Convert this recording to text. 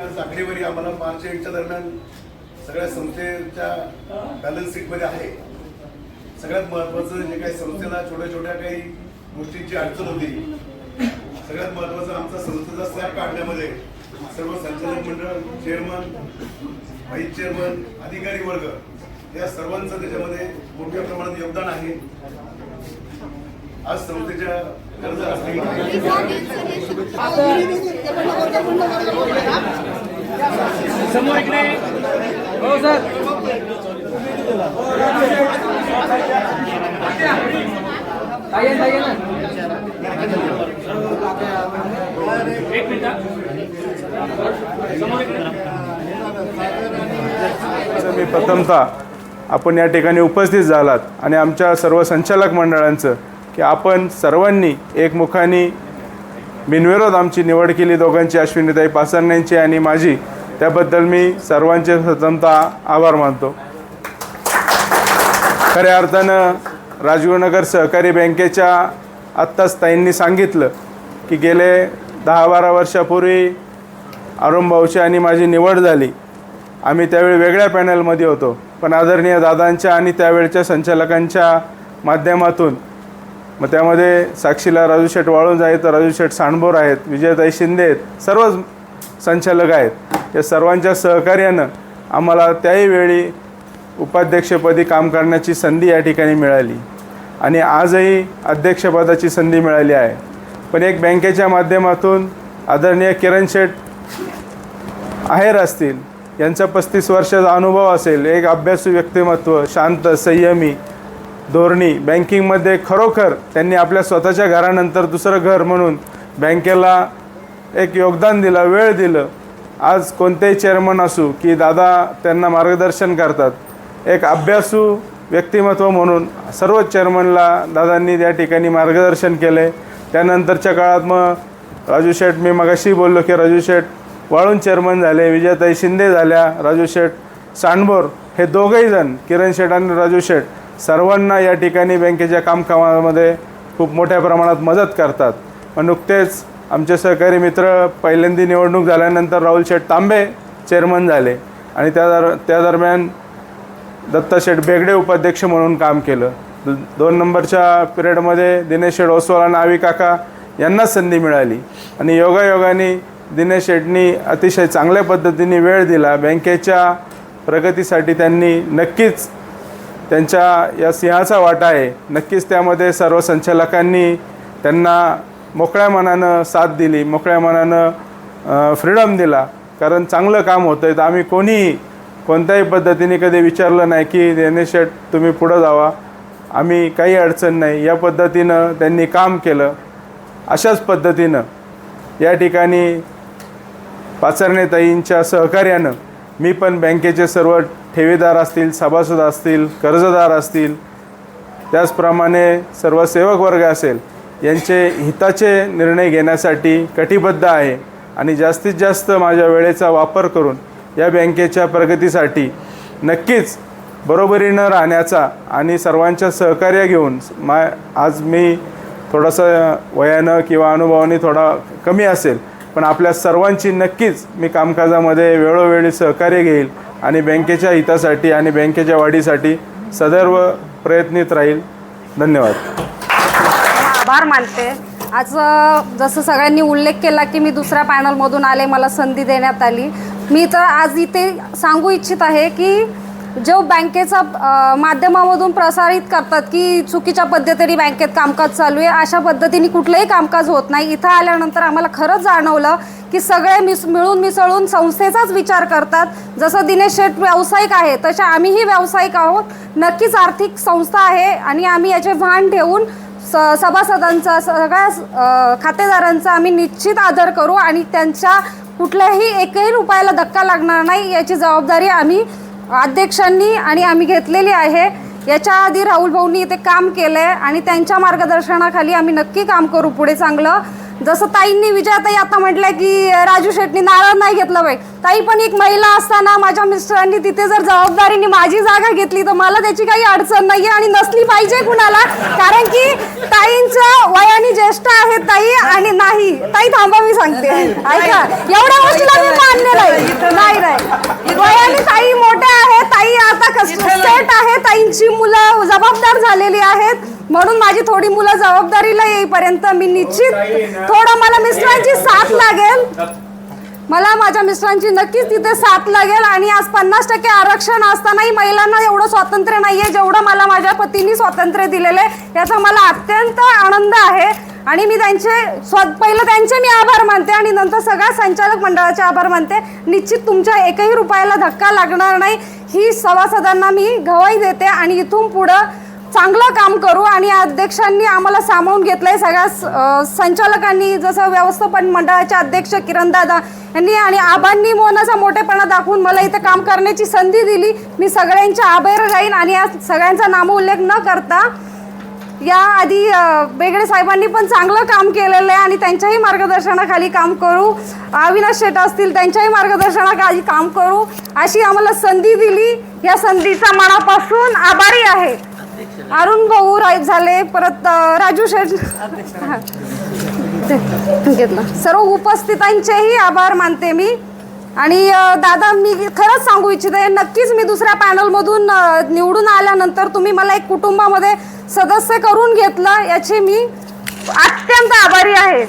आकडेवारी आम्हाला मार्च एंडच्या दरम्यान सगळ्या संस्थेच्या बॅलन्स शीटमध्ये आहे. सगळ्यात महत्वाचं जे काही संस्थेला छोट्या छोट्या काही गोष्टींची अडचण होती सगळ्यात महत्वाचं आमचा संस्थेचा स्लॅब काढण्यामध्ये सर्व संचालक मंडळ चेअरमन व्हाईस चेअरमन अधिकारी वर्ग या सर्वांचं त्याच्यामध्ये मोठ्या प्रमाणात योगदान आहे. आज संस्थेच्या गरजा असतील. समोर इकडे. हो सर. ताई आहे, ताई आहे ना एक मिनिट मी प्रथमतः आपण या ठिकाणी उपस्थित झालात आणि आमच्या सर्व संचालक मंडळांचं की आपण सर्वांनी एकमुखाने बिनविरोध आमची निवड केली दोघांची अश्विनीताई पासरण्यांची आणि माझी. त्याबद्दल मी सर्वांचे प्रथमतः आभार मानतो. खऱ्या अर्थानं राजीवनगर सहकारी बँकेच्या आत्ताच ताईंनी सांगितलं की गेले दहा बारा वर्षापूर्वी अरुण भाऊची आणि माझी निवड झाली. आम्ही त्यावेळी वेगळ्या पॅनलमध्ये होतो. पण आदरणीय दादांच्या आणि त्यावेळच्या संचालकांच्या माध्यमातून मग त्यामध्ये साक्षीला राजू शेठ वाळूंज आहेत राजू शेठ सांडबोर आहेत विजयताई शिंदे आहेत सर्वच संचालक आहेत. या सर्वांच्या सहकार्यानं आम्हाला त्याही वेळी उपाध्यक्षपदी काम करण्याची संधी या ठिकाणी मिळाली. आणि आजही अध्यक्षपदाची संधी मिळाली आहे. पण एक बँकेच्या माध्यमातून आदरणीय किरण शेठ आहेर असतील यांचा पस्तीस वर्षाचा अनुभव असेल एक अभ्यासू व्यक्तिमत्व शांत संयमी धोरणी बँकिंगमध्ये खरोखर त्यांनी आपल्या स्वतःच्या घरानंतर दुसरं घर म्हणून बँकेला एक योगदान दिलं वेळ दिलं. आज कोणतेही चेअरमन असू की दादा त्यांना मार्गदर्शन करतात एक अभ्यासू व्यक्तिमत्व म्हणून सर्व चेअरमनला दादांनी त्या ठिकाणी मार्गदर्शन केले. त्यानंतरच्या काळात मग राजू शेठ मी मगाशी बोललो की राजू शेठ वाळून चेअरमन झाले विजयताई शिंदे झाल्या राजू शेठ सांडबोर हे दोघंही जण किरण शेठ आणि राजू शेठ सर्वांना या ठिकाणी बँकेच्या कामकामामध्ये खूप मोठ्या प्रमाणात मदत करतात. मग नुकतेच आमचे सहकारी मित्र पहिल्यांदी निवडणूक झाल्यानंतर राहुल शेठ तांबे चेअरमन झाले आणि त्या दर त्या दरम्यान दत्ता शेठ बेगडे उपाध्यक्ष म्हणून काम केलं. दोन नंबरच्या पिरियडमध्ये दिनेश शेठ ओसवाल आणि आवी काका यांना संधी मिळाली. आणि योगायोगाने दिनेश शेठनी अतिशय चांगल्या पद्धतीने वेळ दिला. बँकेच्या प्रगतीसाठी त्यांनी नक्कीच त्यांच्या या सिंहाचा वाटा आहे. नक्कीच त्यामध्ये सर्व संचालकांनी त्यांना मोकळ्या मनानं साथ दिली मोकळ्या मनानं फ्रीडम दिला. कारण चांगलं काम होतं आहे तर आम्ही कोणीही कोणत्याही पद्धतीने कधी विचारलं नाही की दिनेश शेठ तुम्ही पुढं जावा. आम्ही काही अडचण नाही. या पद्धतीनं त्यांनी काम केलं. अशाच पद्धतीनं या ठिकाणी पाचरणेताईंच्या सहकार्यानं मी पण बँकेचे सर्व ठेवीदार असतील सभासद असतील कर्जदार असतील त्याचप्रमाणे सर्व सेवक वर्ग असेल यांचे हिताचे निर्णय घेण्यासाठी कटिबद्ध आहे आणि जास्तीत जास्त माझ्या वेळेचा वापर करून या बँकेच्या प्रगतीसाठी नक्कीच बरोबरीनं राहण्याचा आणि सर्वांच्या सहकार्य घेऊन मा आज मी थोडंसं वयानं किंवा अनुभवाने थोडा कमी असेल पण आपल्या सर्वांची नक्कीच मी कामकाजामध्ये वेळोवेळी सहकार्य घेईल आणि बँकेच्या हितासाठी आणि बँकेच्या वाढीसाठी सदैव प्रयत्नित राहील. धन्यवाद. आभार मानते. आज जसं सगळ्यांनी उल्लेख केला की मी दुसऱ्या पॅनलमधून आले मला संधी देण्यात आली. मी तर आज इथे सांगू इच्छित आहे की जो बँकेचा माध्यमामधून प्रसारित करतात की चुकीच्या पद्धतीने बँकेत कामकाज चालू आहे अशा पद्धतीने कुठलंही कामकाज होत नाही. इथं आल्यानंतर आम्हाला खरंच जाणवलं की सगळे मिस मिळून मिसळून संस्थेचाच विचार करतात. जसं दिनेश शेठ व्यावसायिक आहे तशा आम्हीही व्यावसायिक आहोत. नक्कीच आर्थिक संस्था आहे आणि आम्ही याचे भान ठेवून स सभासदांचा सगळ्या खातेदारांचा आम्ही निश्चित आदर करू आणि त्यांच्या कुठल्याही एकही रुपयाला धक्का लागणार नाही याची जबाबदारी आम्ही अध्यक्षांनी आणि आम्ही घेतलेली आहे. याच्या आधी राहुल भाऊंनी इथे काम केलं आहे आणि त्यांच्या मार्गदर्शनाखाली आम्ही नक्की काम करू पुढे चांगलं. जसं ताईंनी विजयाताई आता म्हटलं की राजू शेट्टी नारळ नाही घेतलं बाई. ताई पण एक महिला असताना माझ्या मिस्टरांनी तिथे जर जबाबदारीने माझी जागा घेतली तर मला त्याची काही अडचण नाही आणि नसली पाहिजे कुणाला. कारण की ताईंच्या वयाने ज्येष्ठ आहेत ताई आणि नाही. ताई थांबा मी सांगते. ऐका. एवढ्या गोष्टीला मी मान्य नाही. जबाबदार झालेली आहेत. म्हणून माझी थोडी मुलं जबाबदारीला येईपर्यंत मी निश्चित थोडं मला मिस्टरांची साथ लागेल. मला माझ्या मिस्टरांची नक्कीच तिथे साथ लागेल आणि आज पन्नास टक्के आरक्षण असतानाही महिलांना एवढं स्वातंत्र्य नाहीये जेवढं मला माझ्या पतीने स्वातंत्र्य दिलेलं आहे. याचा मला अत्यंत आनंद आहे आणि मी त्यांचे स्व पहिलं त्यांचे मी आभार मानते आणि नंतर सगळ्या संचालक मंडळाचे आभार मानते. निश्चित तुमच्या एकही रुपयाला धक्का लागणार नाही. ही सभासदांना मी गवाही देते आणि इथून पुढं चांगलं काम करू आणि अध्यक्षांनी आम्हाला सामावून घेतलंय. सगळ्या संचालकांनी जसं व्यवस्थापन मंडळाचे अध्यक्ष किरण दादा यांनी आणि आबांनी मोनाचा मोठेपणा दाखवून मला इथे काम करण्याची संधी दिली. मी सगळ्यांच्या आभार राहीन आणि या सगळ्यांचा नामोल्लेख न करता या आधी बेगडे साहेबांनी पण चांगलं काम केलेलं आहे आणि त्यांच्याही मार्गदर्शनाखाली काम करू. अविनाश शेट असतील त्यांच्याही मार्गदर्शनाखाली काम करू. अशी आम्हाला संधी दिली. या संधीचा मनापासून आभारी आहे. अरुण भाऊ राय झाले परत राजू शेठ घेतलं. सर्व उपस्थितांचेही आभार मानते मी. आणि दादा मी खरंच सांगू इच्छिते नक्कीच मी दुसऱ्या पॅनलमधून निवडून आल्यानंतर तुम्ही मला एक कुटुंबामध्ये सदस्य करून घेतलं याची मी अत्यंत आभारी आहे.